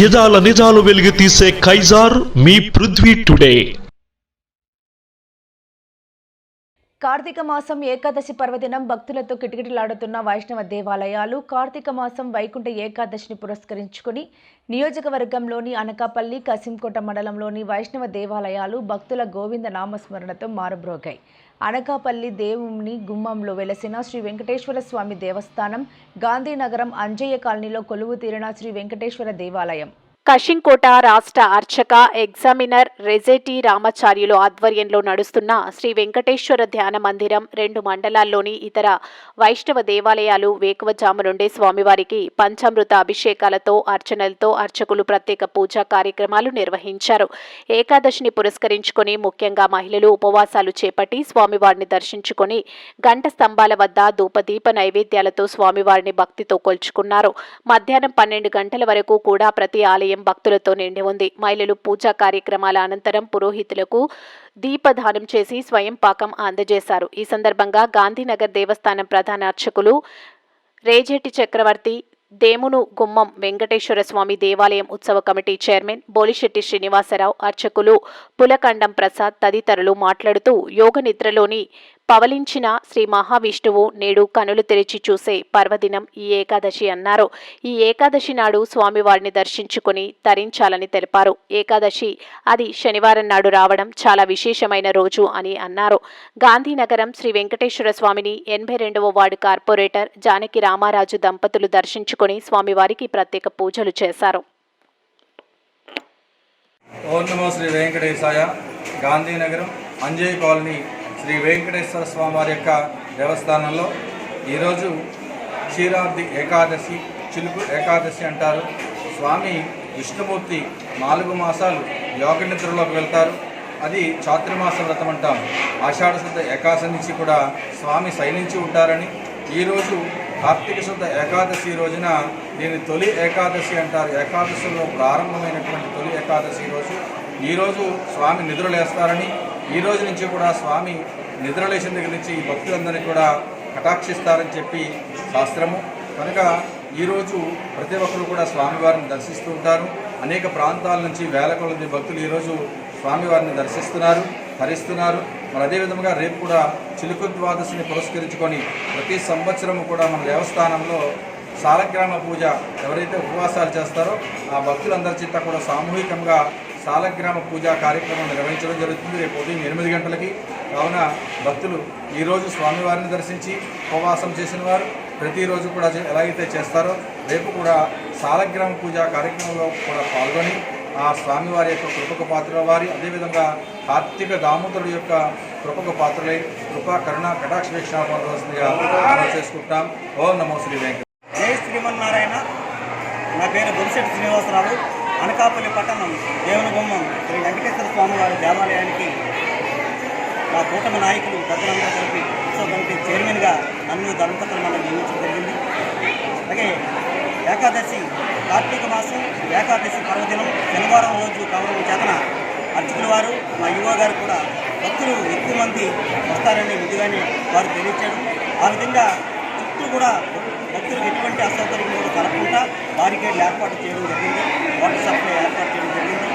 యదాల నిజాలు వెలుగు తీసే కైజార్ మీ పృథ్వీ టుడే. కార్తీక మాసం ఏకాదశి పర్వదినం భక్తులతో కిటకిటలాడుతున్న వైష్ణవ దేవాలయాలు కార్తీక మాసం వైకుంఠ ఏకాదశిని పురస్కరించుకుని నియోజకవర్గంలోని అనకాపల్లి కసింకోట మండలంలోని వైష్ణవ దేవాలయాలు భక్తుల గోవింద నామస్మరణతో మారుబ్రోగాయి అనకాపల్లి దేవుని గుమ్మంలో వెలసిన శ్రీ వెంకటేశ్వర స్వామి దేవస్థానం గాంధీనగరం అంజయ్య కాలనీలో కొలువు తీరిన శ్రీ వెంకటేశ్వర దేవాలయం. కషింకోట రాష్ట్ర అర్చక ఎగ్జామినర్ రెజెటి రామాచార్యులు ఆధ్వర్యంలో నడుస్తున్న శ్రీ వెంకటేశ్వర ధ్యాన మందిరం రెండు మండలాల్లోని ఇతర వైష్ణవ దేవాలయాలు వేకువజాము నుండే స్వామివారికి పంచామృత అభిషేకాలతో అర్చనలతో అర్చకులు ప్రత్యేక పూజా కార్యక్రమాలు నిర్వహించారు. ఏకాదశిని పురస్కరించుకొని ముఖ్యంగా మహిళలు ఉపవాసాలు చేపట్టి స్వామివారిని దర్శించుకొని గంట స్తంభాల వద్ద ధూపదీప నైవేద్యాలతో స్వామివారిని భక్తితో కొల్చుకున్నారు. మధ్యాహ్నం పన్నెండు గంటల వరకు కూడా ప్రతి ఆలయం భక్తులతో నిండి ఉంది. మహిళలు పూజా కార్యక్రమాల అనంతరం పురోహితులకు దీపదానం చేసి స్వయం పాకం అందజేశారు. ఈ సందర్భంగా గాంధీనగర్ దేవస్థానం ప్రధాన అర్చకులు రేజెట్టి చక్రవర్తి దేమును గుమ్మం వెంకటేశ్వర స్వామి దేవాలయం ఉత్సవ కమిటీ చైర్మన్ బోలిశెట్టి శ్రీనివాసరావు అర్చకులు పులకండం ప్రసాద్ తదితరులు మాట్లాడుతూ యోగ నిద్రలోని పవలించిన శ్రీ మహావిష్ణువు నేడు కనులు తెరిచి చూసే పర్వదినం ఈ ఏకాదశి అన్నారు. ఈ ఏకాదశి నాడు స్వామివారిని దర్శించుకుని తరించాలని తెలిపారు. ఏకాదశి అది శనివారం నాడు రావడం చాలా విశేషమైన రోజు అని అన్నారు. గాంధీనగరం శ్రీ వెంకటేశ్వర స్వామిని ఎనభై రెండవ వార్డు కార్పొరేటర్ జానకి రామారాజు దంపతులు దర్శించుకుని స్వామివారికి ప్రత్యేక పూజలు చేశారు. ఓం నమో శ్రీ వెంకటేశాయ. గాంధీనగరం అంజయ్ కాలనీ శ్రీ వెంకటేశ్వర స్వామివారి యొక్క దేవస్థానంలో ఈరోజు క్షీరాబ్ది ఏకాదశి చిలుకు ఏకాదశి అంటారు. స్వామి విష్ణుమూర్తి నాలుగు మాసాలు యోగ నిద్రలోకి వెళ్తారు. అది చాతుర్మాస వ్రతం అంటాం. ఆషాఢ శుద్ధ ఏకాదశి నుంచి కూడా స్వామి శయనించి ఉంటారని ఈరోజు కార్తీక శుద్ధ ఏకాదశి రోజున దీన్ని తొలి ఏకాదశి అంటారు. ఏకాదశిలో ప్రారంభమైనటువంటి తొలి ఏకాదశి రోజు ఈరోజు స్వామి నిద్రలేస్తారని ఈ రోజు నుంచి కూడా స్వామి నిద్రలేసిన దగ్గర నుంచి ఈ భక్తులందరినీ కూడా కటాక్షిస్తారని చెప్పి శాస్త్రము. కనుక ఈరోజు ప్రతి ఒక్కరు కూడా స్వామివారిని దర్శిస్తూ ఉంటారు. అనేక ప్రాంతాల నుంచి వేల కొలది భక్తులు ఈరోజు స్వామివారిని దర్శిస్తున్నారు హరిస్తున్నారు మరి అదేవిధంగా రేపు కూడా చిలుకు ద్వాదశిని పురస్కరించుకొని ప్రతి సంవత్సరం కూడా మన దేవస్థానంలో సాలగ్రామ పూజ ఎవరైతే ఉపవాసాలు చేస్తారో ఆ భక్తులందరి చేత కూడా సామూహికంగా సాలగ్రామ పూజ కార్యక్రమం నిర్వహించడం జరుగుతుంది. రేపు ఉదయం ఎనిమిది గంటలకి. కావున భక్తులు ఈరోజు స్వామివారిని దర్శించి ఉపవాసం చేసిన వారు ప్రతిరోజు కూడా ఎలాగైతే చేస్తారో రేపు కూడా సాలగ్రామ పూజ కార్యక్రమంలో కూడా పాల్గొని ఆ స్వామివారి యొక్క కృపక పాత్ర వారి అదేవిధంగా కార్తీక దామోదరుడు యొక్క కృపక పాత్రలై కృపా కరుణ కటాక్ష వీక్షణ చేసుకుంటాం. ఓం నమో శ్రీ వెంకట జై శ్రీమన్నారాయణ. నా పేరు బొలిశెట్టి శ్రీనివాసరావు. అనకాపల్లి పట్టణం దేవుని బొమ్మం శ్రీ వెంకటేశ్వర స్వామి వారి దేవాలయానికి మా కూటమి నాయకులు పెద్దలందరూ కలిపి ఉత్సవ కమిటీ చైర్మన్గా నన్ను ధర్మపత్రం మనం నియమించడం జరిగింది. అలాగే ఏకాదశి కార్తీక మాసం ఏకాదశి పర్వదినం శనివారం రోజు కావడం చేతన అర్చకుల వారు మా యువ గారు కూడా భక్తులు ఎక్కువ మంది వస్తారని ముందుగానే వారు తెలియచేయడం. ఆ విధంగా చుట్టూ కూడా భక్తులకు ఎటువంటి అసౌకర్యం కూడా కలగకుండా బారికేడ్లు ఏర్పాటు చేయడం జరిగింది. వాటర్ సప్లై ఏర్పాటు చేయడం జరిగింది.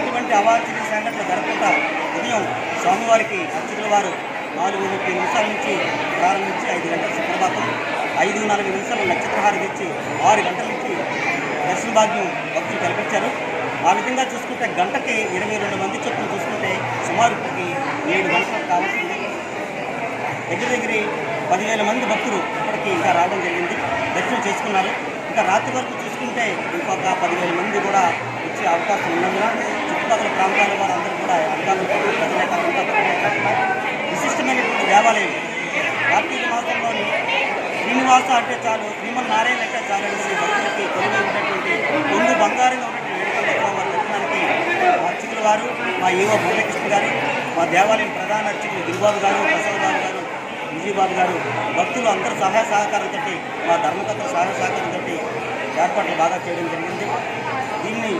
ఎటువంటి అవాంఛనీయ సంఘటనలు జరగకుండా ఉదయం స్వామివారికి అర్చకుల వారు నాలుగు ముప్పై నిమిషాల నుంచి ప్రారంభించి ఐదు గంటల సుప్రభాతం ఐదు నలభై నిమిషాలు నక్షత్రహారం ఇచ్చి ఆరు గంటల నుంచి దర్శన భాగ్యం భక్తులు కల్పించారు. ఆ విధంగా చూసుకుంటే గంటకి ఇరవై రెండు మంది చొప్పున చూసుకుంటే సుమారు ఇప్పటికి ఏడు గంటలకు కావాల్సింది. దగ్గర దగ్గర పదివేల మంది భక్తులు ఇప్పటికి ఇంకా రావడం జరిగింది. దర్శనం చేసుకున్నారు. ఇంకా రాత్రి వరకు చూసుకుంటే ఇంకొక పదివేల మంది కూడా వచ్చే అవకాశం ఉన్నందున చుట్టుపక్కల ప్రాంతాల వారు అందరూ కూడా విశిష్టమైనటువంటి దేవాలయం. కార్తీక మాసంలోని శ్రీనివాస అంటే చాలు శ్రీమన్నారాయణ అంటే చాలు అనేసి భక్తులకి కొలువై ఉన్నటువంటి ముందు బంగారంగా ఉన్నటువంటి వేడుకల్లో వారి దర్శనానికి అర్చకుల వారు మా ఈవో మురళీకృష్ణ గారు మా దేవాలయం ప్రధాన అర్చకులు గిరిబాబు గారు ప్రసాద్ గారు గారు విజయబాబు గారు భక్తులు అందరూ సహాయ సహకారంతో మా ధర్మకర్త సహాయ సహకారంతో ఏర్పాట్లు బాగా చేయడం జరిగింది. దీన్ని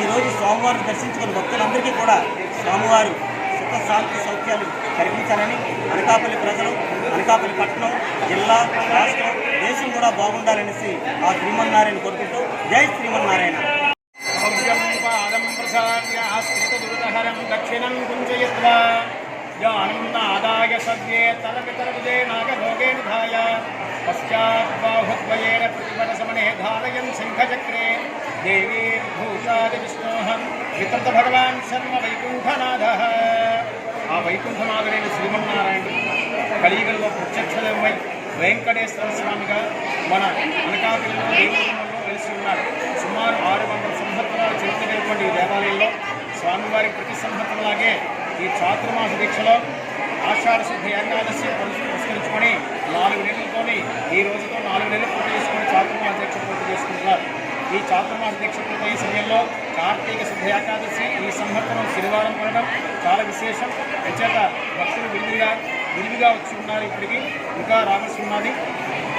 ఈరోజు స్వామివారిని దర్శించుకున్న భక్తులందరికీ కూడా స్వామివారు సుఖ శాంతి సౌఖ్యాలు కలిగించాలని అనకాపల్లి ప్రజలు అనకాపల్లి పట్టణం జిల్లా రాష్ట్రం దేశం కూడా బాగుండాలనేసి ఆ శ్రీమన్నారాయణ కోరుకుంటూ జై శ్రీమన్నారాయణ. భవ్యం పాదం ప్రసాద్య ఆశ్రితదురితహరం దక్షిణం కుంజయిత్వా జ్ఞానం నాదాయ సద్యే తలపితరబుజే నాగభోగే నిధాయ పశ్చాద్బాహుద్వయేన ప్రతిపదసమనే ధారయన్ శంఖచక్రే దేవీ భూషాది విష్ణోహం వితృత భగవాన్ శర్మ వైకుంఠనాథ ఆ వైకుంఠనాథుడైన శ్రీమన్నారాయణుడు కలియుగంలో ప్రత్యక్షమై వెంకటేశ్వర స్వామిగా మన అనకాపల్లిలో దేవుడు వెలిసి ఉన్నాడు సుమారు ఆరు వందల సంవత్సరాలు చరిత్రమైనటువంటి ఈ దేవాలయంలో స్వామివారి ప్రతి సంవత్సరంలాగే ఈ చాతుర్మాస దీక్షలో ఆషాఢ శుద్ధ ఏకాదశి పురస్కరించుకొని నాలుగు నెలలతోని ఈ రోజుతో నాలుగు నెలలు పూర్తి చేసుకొని చాతుర్మాస దీక్ష పూర్తి చేసుకుంటున్నారు. ఈ చాతుర్మాస దీక్ష పూర్తయ్యే సమయంలో కార్తీక శుద్ధ ఏకాదశి ఈ సంవత్సరం శనివారం పడడం చాలా విశేషం. అంచేత భక్తులు విరివిగా విరివిగా వచ్చి ఉన్నారు ఇప్పటికి. ఇంకా రావాల్సి ఉన్నది.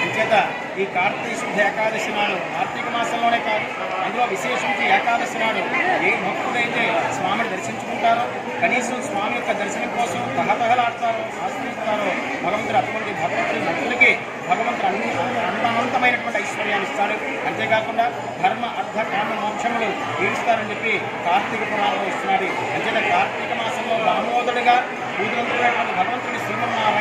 అంచేత ఈ కార్తీక శుద్ధ ఏకాదశి నాడు కార్తీక మాసంలోనే కాదు అందులో విశేషించి ఏకాదశి నాడు ఏ భక్తుడైతే స్వామిని దర్శించుకుంటారో కనీసం స్వామి యొక్క దర్శనం కోసం తహతహలాడతారో ఆశ్రయిస్తారో భగవంతుడు అటువంటి భగవంతుడి భక్తులకి భగవంతుడు అన్ని అనంతమైనటువంటి ఐశ్వర్యాన్ని ఇస్తాడు. అంతేకాకుండా ధర్మ అర్థ కామ మోక్షములు తీరుస్తారని చెప్పి కార్తీక పురాణంలో ఇస్తున్నాడు. అంతేత కార్తీక మాసంలో దామోదరుడుగా పూజలంతుడైనటువంటి భగవంతుడి శ్రీమన్నారాయణుడు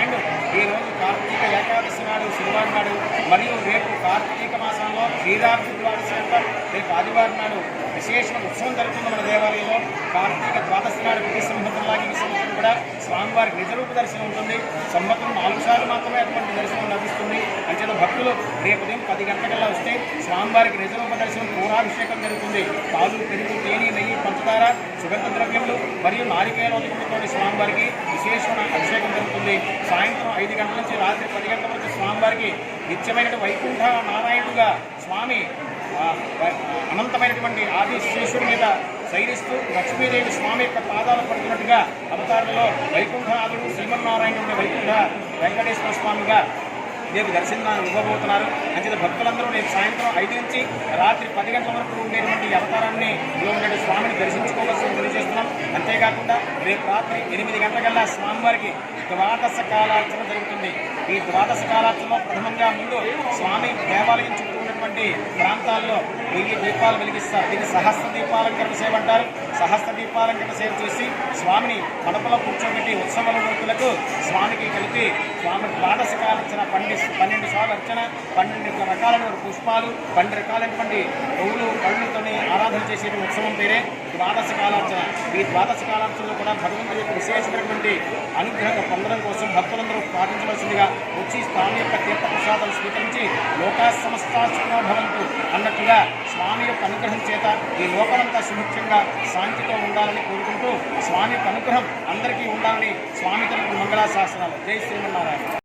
ఈ రోజు కార్తీక ఏకాదశి నాడు శనివారం నాడు మరియు రేపు కార్తీక మాసంలో శ్రీరాత్రి ద్వాదశి యొక్క రేపు ఆదివారం నాడు విశేషమైన ఉత్సవం జరుగుతుంది మన దేవాలయంలో. కార్తీక ద్వాదశి నాడు ప్రతి సంవత్సరంలాగే ఈ సంవత్సరం కూడా స్వామివారికి నిజరూప దర్శనం ఉంటుంది. సంవత్సరం నాలుగు సార్లు మాత్రమే అటువంటి దర్శనం లభిస్తుంది. అంచేత భక్తులు రేపు ఉదయం పది గంటలకల్లా వస్తే స్వామివారికి నిజరూప దర్శనం పూరాభిషేకం జరుగుతుంది. పాలు పెరుగు తేనె నెయ్యి పంచదార సుగంధ ద్రవ్యములు మరియు నారికేలోదకులతో స్వామివారికి విశేషమైన అభిషేకం జరుగుతుంది సాయంత్రం ఐదు గంటల నుంచి రాత్రి పది గంటల వరకు స్వామివారికి నిత్యమైన వైకుంఠ నారాయణుడుగా స్వామి అనంతమైనటువంటి ఆది శేషుడి మీద శైలిస్తూ లక్ష్మీదేవి స్వామి యొక్క పాదాలు పడుతున్నట్టుగా అవతారంలో వైకుంఠనాథుడు శ్రీమన్నారాయణుడు వైకుంఠ వెంకటేశ్వర స్వామిగా రేపు దర్శనం ఇవ్వబోతున్నారు అంచేత భక్తులందరూ రేపు సాయంత్రం ఐదు నుంచి రాత్రి పది గంటల వరకు ఉండేటువంటి ఈ అవతారాన్ని ఉండే స్వామిని దర్శించుకోవాల్సి తెలియజేస్తున్నాం. అంతేకాకుండా రేపు రాత్రి ఎనిమిది గంటలకల్లా స్వామివారికి ద్వాదశ కాలార్చన జరుగుతుంది. ఈ ద్వాదశ కాలార్చనలో ప్రథమంగా ముందు స్వామి దేవాలయం చుట్టూ ఉన్నటువంటి ప్రాంతాల్లో వెయ్యి దీపాలు వెలిగిస్తారు. దీన్ని సహస్ర దీపాలంకరణ సేవ అంటారు. సహస్ర దీపాలంకరణ సేవ చేసి స్వామిని కడపలో కూర్చోబెట్టి ఉత్సవాల మూర్తులకు స్వామికి కలిపి స్వామి ద్వాదశ అర్చన పన్నెండు పన్నెండు సార్లు అర్చన పన్నెండు రకాలైన పుష్పాలు పన్నెండు రకాలైనటువంటి పువ్వులు పళ్ళుతోని ఆరాధన చేసే ఉత్సవం పేరే ద్వాదశ కాలార్చన. ఈ ద్వాదశ కాలార్చనలో కూడా భగవంతుడి యొక్క విశేషమైనటువంటి అనుగ్రహం పొందడం కోసం భక్తులందరూ పాటించవలసిందిగా వచ్చి స్వామి యొక్క తీర్థ ప్రసాదాలు స్వీకరించి లోకా సమస్త భవంతు అన్నట్టుగా స్వామి యొక్క అనుగ్రహం చేత ఈ లోకమంతా సుముఖ్యంగా శాంతితో ఉండాలని కోరుకుంటూ స్వామి యొక్క అనుగ్రహం అందరికీ ఉండాలని స్వామి తరపు మంగళాశాసనాలు. జై శ్రీమన్నారాయణ.